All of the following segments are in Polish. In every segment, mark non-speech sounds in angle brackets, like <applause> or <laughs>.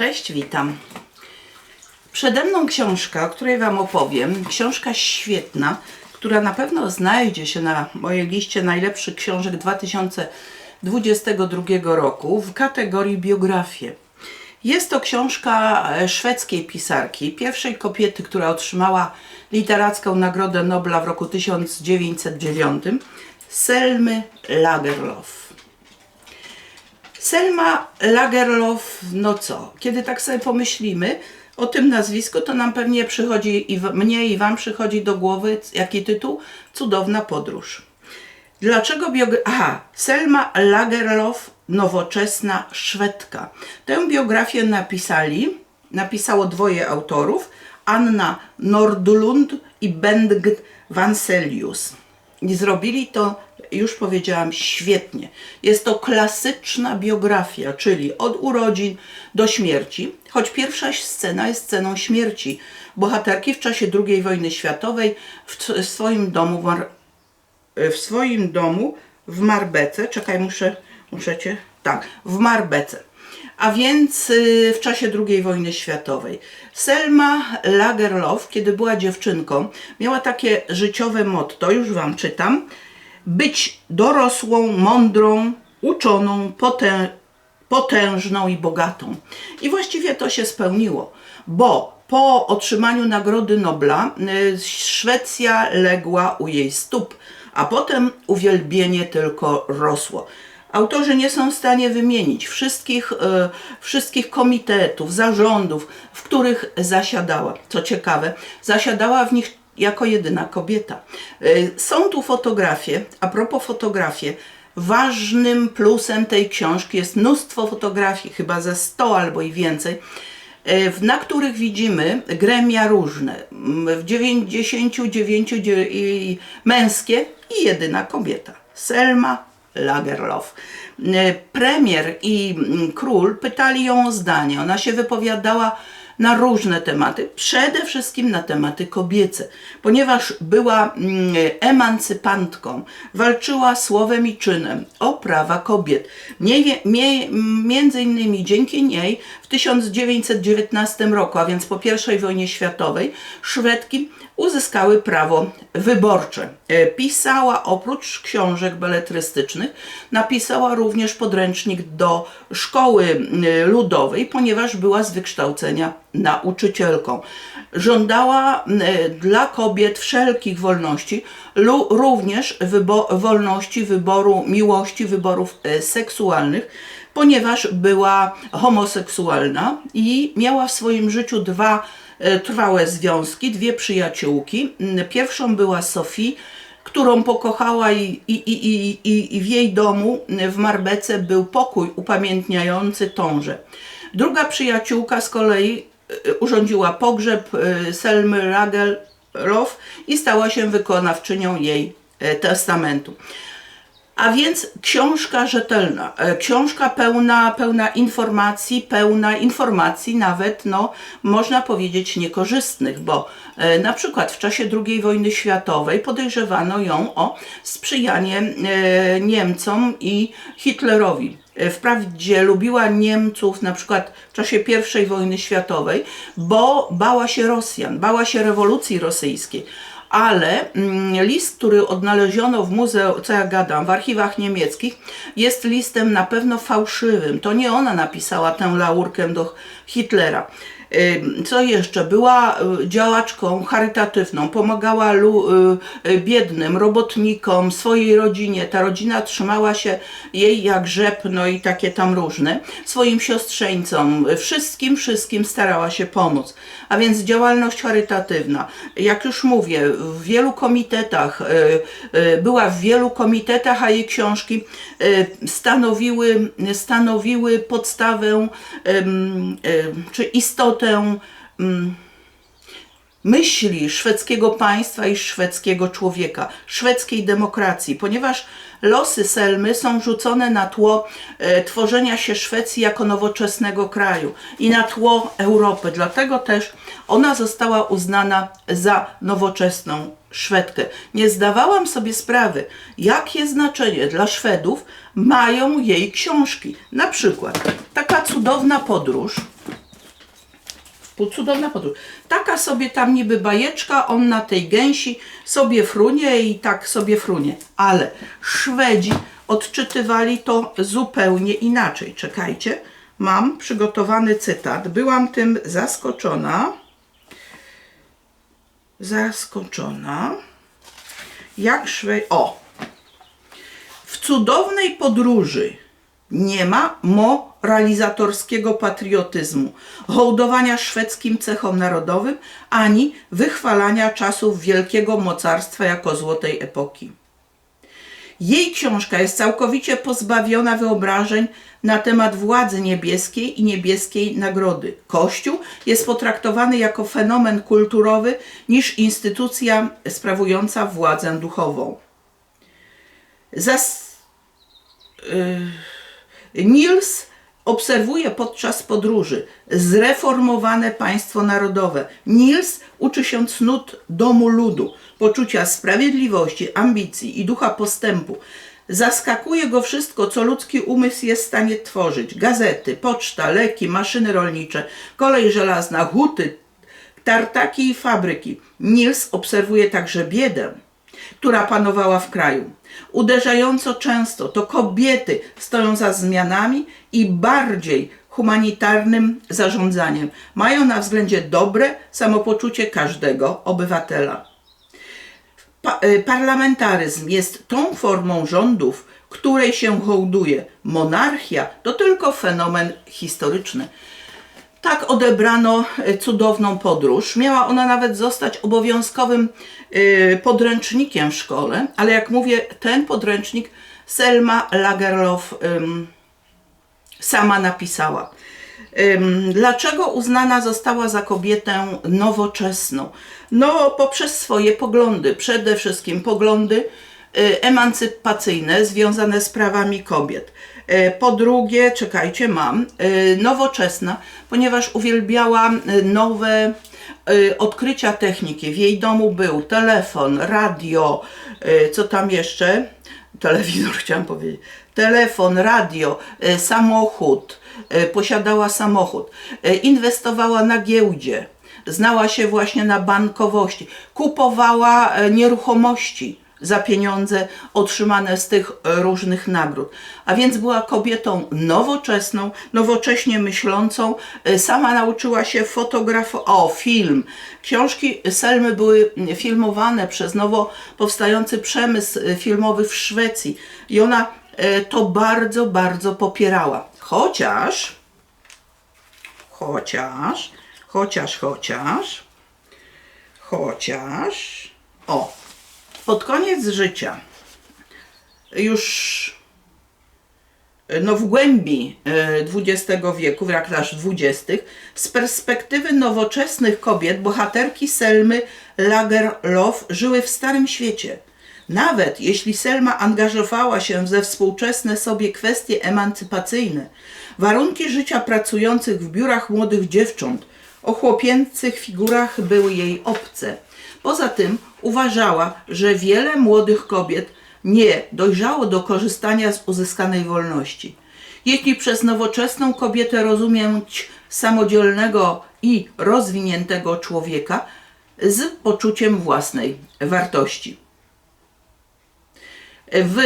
Cześć, witam. Przede mną książka, o której Wam opowiem. Książka świetna, która na pewno znajdzie się na mojej liście najlepszych książek 2022 roku w kategorii biografie. Jest to książka e, szwedzkiej pisarki, pierwszej kobiety, która otrzymała literacką Nagrodę Nobla w roku 1909, Selmy Lagerlof. Selma Lagerlof, no co, kiedy tak sobie pomyślimy o tym nazwisku, to nam pewnie przychodzi, i w- mnie i Wam przychodzi do głowy, jaki tytuł? Cudowna podróż. Dlaczego biografia? Aha, Selma Lagerlof, nowoczesna Szwedka. Tę biografię napisali, napisało dwoje autorów, Anna Nordlund i Bengt Vanselius. Zrobili to, już powiedziałam, świetnie. Jest to klasyczna biografia, czyli od urodzin do śmierci, choć pierwsza scena jest sceną śmierci bohaterki w czasie II wojny światowej w swoim domu w swoim domu w Marbece. Czekaj, muszę, muszę cię. Tak, w Marbece. A więc y, w czasie II wojny światowej. Selma Lagerlof, kiedy była dziewczynką, miała takie życiowe motto, już wam czytam: być dorosłą, mądrą, uczoną, potę, potężną i bogatą. I właściwie to się spełniło, bo po otrzymaniu Nagrody Nobla y, Szwecja legła u jej stóp, a potem uwielbienie tylko rosło. Autorzy nie są w stanie wymienić wszystkich, e, wszystkich komitetów, zarządów, w których zasiadała. Co ciekawe, zasiadała w nich jako jedyna kobieta. E, Są tu fotografie. A propos fotografii, ważnym plusem tej książki jest mnóstwo fotografii, chyba ze 100 albo i więcej, e, na których widzimy gremia różne. W 99 dzie- i- męskie i jedyna kobieta. Selma Lagerlof. E, Premier i mm, król pytali ją o zdanie. Ona się wypowiadała na różne tematy, przede wszystkim na tematy kobiece, ponieważ była mm, emancypantką, walczyła słowem i czynem o prawa kobiet. Między innymi dzięki niej 1919 roku, a więc po I wojnie światowej, Szwedki uzyskały prawo wyborcze. E, Pisała oprócz książek beletrystycznych, napisała również podręcznik do szkoły ludowej, ponieważ była z wykształcenia nauczycielką. Żądała e, dla kobiet wszelkich wolności, również wybo- wolności wyboru miłości, wyborów e, seksualnych ponieważ była homoseksualna i miała w swoim życiu dwa e, trwałe związki, dwie przyjaciółki. Mm, Pierwszą była Sophie, którą pokochała i, i, i, i, i- w jej domu mm, w Marbece był pokój upamiętniający tąże. Druga przyjaciółka z kolei e, urządziła pogrzeb e, Selmy Lagerlof i stała się wykonawczynią jej testamentu. A więc książka rzetelna, e, książka pełna, pełna informacji, pełna informacji nawet, no, można powiedzieć, niekorzystnych, bo e, na przykład w czasie II wojny światowej podejrzewano ją o sprzyjanie e, Niemcom i Hitlerowi. Wprawdzie lubiła Niemców na przykład w czasie I wojny światowej, bo bała się Rosjan, bała się rewolucji rosyjskiej ale mm, list, który odnaleziono w muzeum, co ja gadam, w archiwach niemieckich, jest listem na pewno fałszywym. To nie ona napisała tę laurkę do Hitlera. Co jeszcze? Była y, działaczką charytatywną, pomagała y, y, biednym, robotnikom, swojej rodzinie. Ta rodzina trzymała się jej jak rzep, no i takie tam różne. Swoim siostrzeńcom, wszystkim, wszystkim starała się pomóc. A więc działalność charytatywna. Jak już mówię, w wielu komitetach, y, y, była w wielu komitetach, a jej książki y, stanowiły, stanowiły podstawę czy istotę myśli szwedzkiego państwa i szwedzkiego człowieka, szwedzkiej demokracji, ponieważ losy Selmy są rzucone na tło e, tworzenia się Szwecji jako nowoczesnego kraju i na tło Europy. Dlatego też ona została uznana za nowoczesną Szwedkę. Nie zdawałam sobie sprawy, jakie znaczenie dla Szwedów mają jej książki. Na przykład taka cudowna podróż Cudowna podróż. Taka sobie tam niby bajeczka, on na tej gęsi sobie frunie i tak sobie frunie. Ale Szwedzi odczytywali to zupełnie inaczej. Czekajcie, mam przygotowany cytat. Byłam tym zaskoczona. Zaskoczona. Jak Szwe... O! W cudownej podróży nie ma moralizatorskiego patriotyzmu, hołdowania szwedzkim cechom narodowym, ani wychwalania czasów wielkiego mocarstwa jako złotej epoki. Jej książka jest całkowicie pozbawiona wyobrażeń na temat władzy niebieskiej i niebieskiej nagrody. Kościół jest potraktowany jako fenomen kulturowy niż instytucja sprawująca władzę duchową. Zas... y, Niels obserwuje podczas podróży zreformowane państwo narodowe. Niels uczy się cnót domu ludu, poczucia sprawiedliwości, ambicji i ducha postępu. Zaskakuje go wszystko, co ludzki umysł jest w stanie tworzyć. Gazety, poczta, leki, maszyny rolnicze, kolej żelazna, huty, tartaki i fabryki. Niels obserwuje także biedę, która panowała w kraju. Uderzająco często to kobiety stoją za zmianami i bardziej humanitarnym zarządzaniem. Mają na względzie dobre samopoczucie każdego obywatela. Pa- y, parlamentaryzm jest tą formą rządów, której się hołduje. Monarchia to tylko fenomen historyczny. Tak odebrano e, cudowną podróż. Miała ona nawet zostać obowiązkowym e, podręcznikiem w szkole, ale jak mówię, ten podręcznik Selma Lagerlof sama napisała. Dlaczego uznana została za kobietę nowoczesną? No, poprzez swoje poglądy, przede wszystkim poglądy y, emancypacyjne związane z prawami kobiet. Y, Po drugie, czekajcie, mam, y, nowoczesna, ponieważ uwielbiała y, nowe y, odkrycia techniki. W jej domu był telefon, radio, y, co tam jeszcze? Telewizor <laughs> chciałam powiedzieć. Telefon, radio, y, samochód, y, posiadała samochód, y, inwestowała na giełdzie, znała się właśnie na bankowości, kupowała nieruchomości za pieniądze otrzymane z tych różnych nagród. A więc była kobietą nowoczesną, nowocześnie myślącą. E, Sama nauczyła się fotografować. O, film. Książki Selmy były filmowane przez nowo powstający przemysł e, filmowy w Szwecji i ona e, to bardzo, bardzo popierała. Chociaż, chociaż, chociaż, chociaż, chociaż, o, pod koniec życia, już no w głębi e, XX wieku, w latach XX, z perspektywy nowoczesnych kobiet, bohaterki Selmy Lagerlof żyły w Starym Świecie. Nawet jeśli Selma angażowała się ze współczesne sobie kwestie emancypacyjne, warunki życia pracujących w biurach młodych dziewcząt o chłopięcych figurach były jej obce. Poza tym uważała, że wiele młodych kobiet nie dojrzało do korzystania z uzyskanej wolności. Jeśli przez nowoczesną kobietę rozumieć samodzielnego i rozwiniętego człowieka z poczuciem własnej wartości. W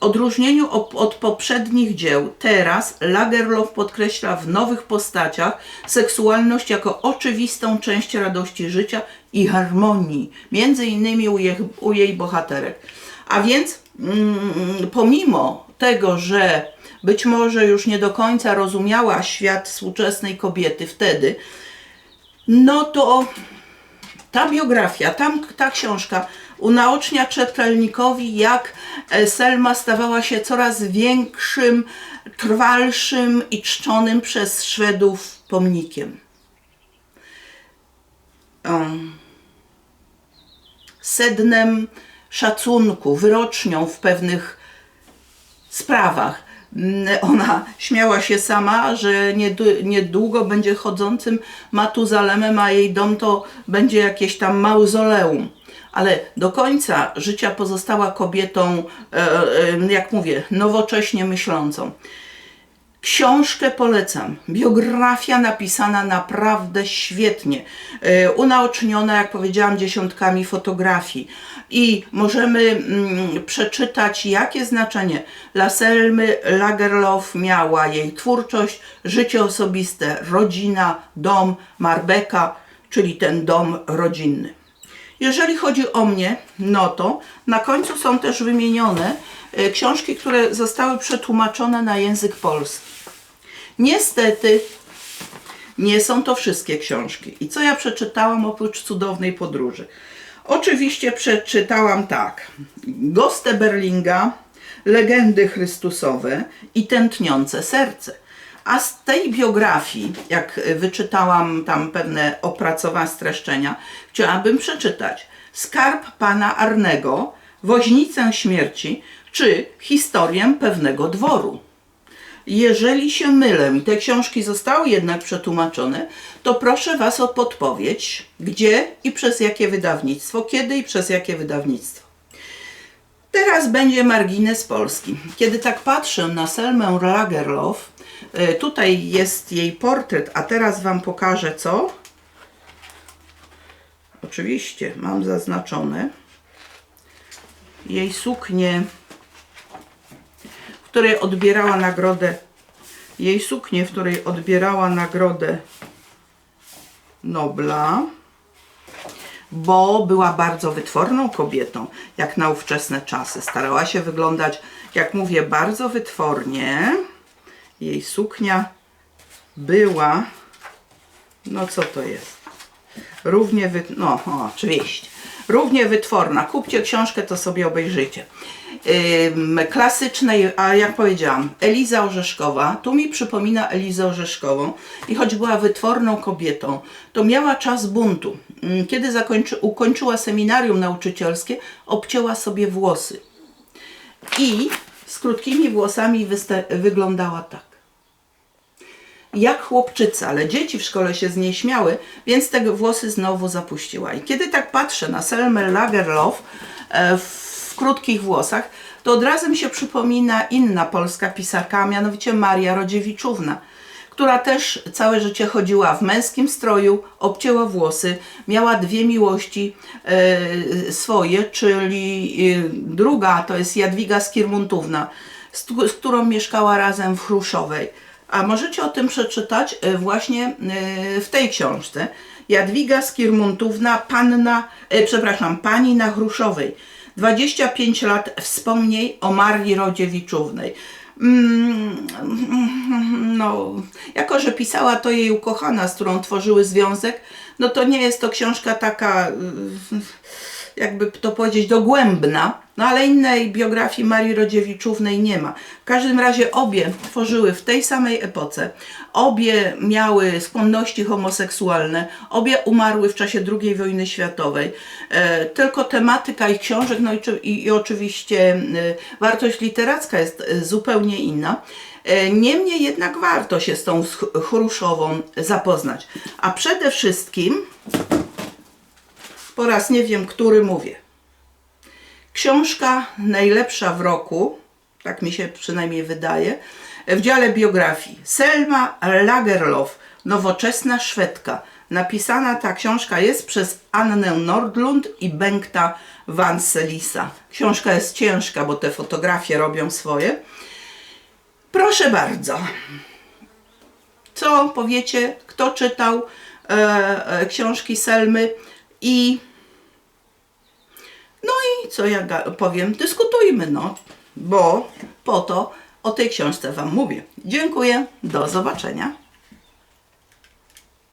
odróżnieniu od, poprzednich dzieł, teraz Lagerlof podkreśla w nowych postaciach seksualność jako oczywistą część radości życia i harmonii, między innymi u, jej- u jej bohaterek. A więc mm, pomimo tego, że być może już nie do końca rozumiała świat współczesnej kobiety wtedy, no to ta biografia, tam, ta książka unaocznia czytelnikowi, jak e, Selma stawała się coraz większym, trwalszym i czczonym przez Szwedów pomnikiem. Sednem szacunku, wyrocznią w pewnych sprawach. Mm, Ona śmiała się sama, że niedługo będzie chodzącym Matuzalemem, a jej dom to będzie jakieś tam mauzoleum. Ale do końca życia pozostała kobietą, e, e, jak mówię, nowocześnie myślącą. Książkę polecam. Biografia napisana naprawdę świetnie. E, Unaoczniona, jak powiedziałam, dziesiątkami fotografii. I możemy mm, przeczytać, jakie znaczenie dla Selmy Lagerlof miała jej twórczość, życie osobiste, rodzina, dom, Marbeka, czyli ten dom rodzinny. Jeżeli chodzi o mnie, no to na końcu są też wymienione e, książki, które zostały przetłumaczone na język polski. Niestety nie są to wszystkie książki. I co ja przeczytałam oprócz cudownej podróży? Oczywiście przeczytałam tak. Gostę Berlinga, Legendy Chrystusowe i Tętniące Serce. A z tej biografii, jak wyczytałam tam pewne opracowane streszczenia, chciałabym przeczytać Skarb pana Arnego, Woźnicę śmierci czy historię pewnego dworu. Jeżeli się mylę i te książki zostały jednak przetłumaczone, to proszę Was o podpowiedź, gdzie i przez jakie wydawnictwo, kiedy i przez jakie wydawnictwo. Teraz będzie margines Polski. Kiedy tak patrzę na Selmę Lagerlof, y, tutaj jest jej portret, a teraz Wam pokażę co. Oczywiście mam zaznaczone jej suknię w której odbierała nagrodę, jej suknię, w której odbierała nagrodę Nobla, bo była bardzo wytworną kobietą, jak na ówczesne czasy. Starała się wyglądać, jak mówię, bardzo wytwornie. Jej suknia była, no co to jest? Równie wy... no o, oczywiście, równie wytworna. Kupcie książkę, to sobie obejrzyjcie. Klasycznej, a jak powiedziałam, Eliza Orzeszkowa, tu mi przypomina Elizę Orzeszkową i choć była wytworną kobietą, to miała czas buntu. Kiedy zakończy, ukończyła seminarium nauczycielskie, obcięła sobie włosy i z krótkimi włosami wyglądała tak jak chłopczyca, ale dzieci w szkole się z niej śmiały, więc te włosy znowu zapuściła. I kiedy tak patrzę na Selmę Lagerlof e, w krótkich włosach, to od razu mi się przypomina inna polska pisarka, a mianowicie Maria Rodziewiczówna, która też całe życie chodziła w męskim stroju, obcięła włosy, miała dwie miłości e, swoje, czyli e, druga to jest Jadwiga Skirmuntówna, z, z którą mieszkała razem w Chruszowej. A możecie o tym przeczytać e, właśnie e, w tej książce. Jadwiga Skirmuntówna, panna, e, przepraszam, pani na Chruszowej. 25 lat wspomnień o Marii Rodziewiczównej. Mm, no, jako że pisała to jej ukochana, z którą tworzyły związek, no to nie jest to książka taka, y, jakby to powiedzieć, dogłębna, no ale innej biografii Marii Rodziewiczównej nie ma. W każdym razie obie tworzyły w tej samej epoce, obie miały skłonności homoseksualne, obie umarły w czasie II wojny światowej. E, tylko tematyka ich książek, no i, i, oczywiście e, wartość literacka jest e, zupełnie inna. E, Niemniej jednak warto się z tą ch- chruszową zapoznać. A przede wszystkim, po raz nie wiem, który mówię, książka najlepsza w roku, tak mi się przynajmniej wydaje, w dziale biografii. Selma Lagerlof, nowoczesna Szwedka. Napisana ta książka jest przez Annę Nordlund i Bengta Vanselisa. Książka jest ciężka, bo te fotografie robią swoje. Proszę bardzo. Co powiecie? Kto czytał e, e, książki Selmy i no i co ja powiem? Dyskutujmy, no, bo po to o tej książce Wam mówię. Dziękuję, do zobaczenia.